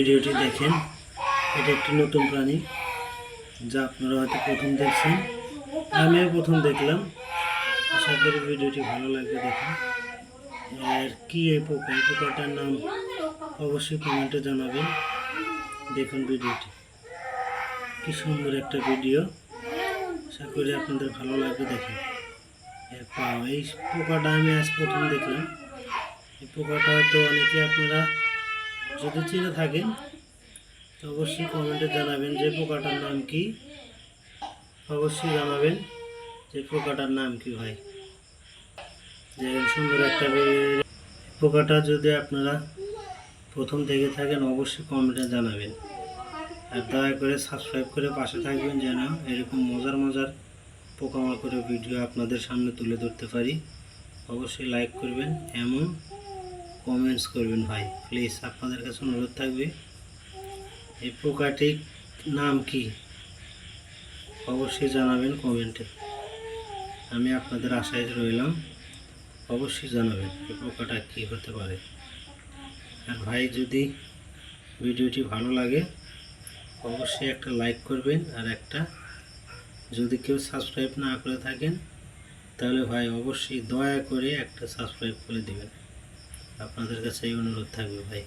ভিডিওটি দেখেন। এটা একটি নতুন প্রাণী, যা আপনারা হয়তো প্রথম দেখছেন। আমিও প্রথম দেখলাম। আশা করি ভিডিওটি ভালো লাগবে দেখেন আর কী এই পোকা? এই পোকাটার নাম অবশ্যই কমেন্টে জানাবেন। দেখুন ভিডিওটি। কি সুন্দর একটা ভিডিও। আশা করি আপনাদের ভালো লাগবে দেখেন পা, এই পোকাটা আমি আজ প্রথম দেখলাম। এই পোকাটা হয়তো অনেকে আপনারা যদি চিনে থাকেন অবশ্যই কমেন্টে জানাবেন যে পোকাটার নাম কি। অবশ্যই জানাবেন যে পোকাটার নাম কি ভাই। দেখেন সুন্দর একটা পোকাটা যদি আপনারা প্রথম থেকে থাকেন, অবশ্যই কমেন্টে জানাবেন। আর দয়া করে সাবস্ক্রাইব করে পাশে থাকবেন যেন এরকম মজার মজার পোকামাকড়ের ভিডিও আপনাদের সামনে তুলে ধরতে পারি। অবশ্যই লাইক করবেন, এমন কমেন্টস করবেন ভাই। প্লিজ আপনাদের কাছে অনুরোধ থাকবে, এই পোকাটির নাম কি? অবশ্যই জানাবেন কমেন্টে। আমি আপনাদের আশায় রইলাম, অবশ্যই জানাবেন এই পোকাটা কী হতে পারে। আর ভাই, যদি ভিডিওটি ভালো লাগে, অবশ্যই একটা লাইক করবেন আর একটা, যদি কেউ সাবস্ক্রাইব না করে থাকেন, তাহলে ভাই অবশ্যই দয়া করে একটা সাবস্ক্রাইব করে দেবেন। আপনাদের কাছে এই অনুরোধ থাকবে ভাই।